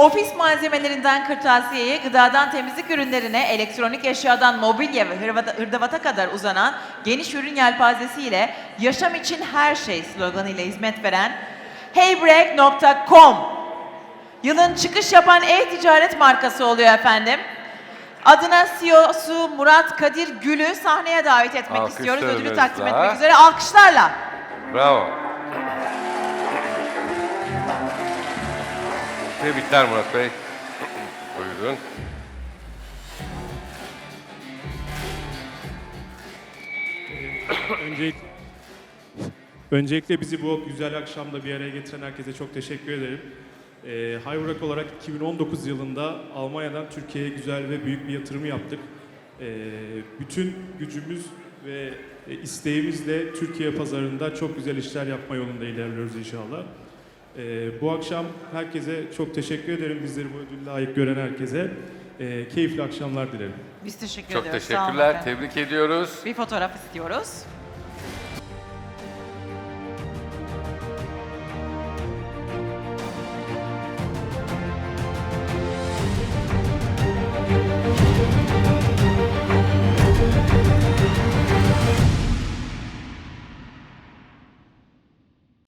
Ofis malzemelerinden kırtasiyeye, gıdadan temizlik ürünlerine, elektronik eşyadan mobilya ve hırdavata kadar uzanan geniş ürün yelpazesiyle yaşam için her şey sloganıyla hizmet veren heybreak.com Yılın çıkış yapan e-ticaret markası oluyor efendim. Adına CEO'su Murat Kadir Gül'ü sahneye davet etmek istiyoruz. Ödülü takdim etmek üzere. Alkışlarla. Bravo. Tebrikler Murat Bey. Buyurun. Öncelikle, öncelikle bizi bu güzel akşamda bir araya getiren herkese çok teşekkür ederim. Ee, Hayvurak olarak 2019 yılında Almanya'dan Türkiye'ye güzel ve büyük bir yatırım yaptık. Ee, bütün gücümüz ve e, isteğimizle Türkiye pazarında çok güzel işler yapma yolunda ilerliyoruz inşallah. Ee, bu akşam herkese çok teşekkür ederim. Bizleri bu ödülle layık gören herkese. Ee, keyifli akşamlar dilerim. Biz teşekkür Çok ediyoruz. Sağ olun teşekkürler. efendim. Tebrik ediyoruz. Bir fotoğraf istiyoruz.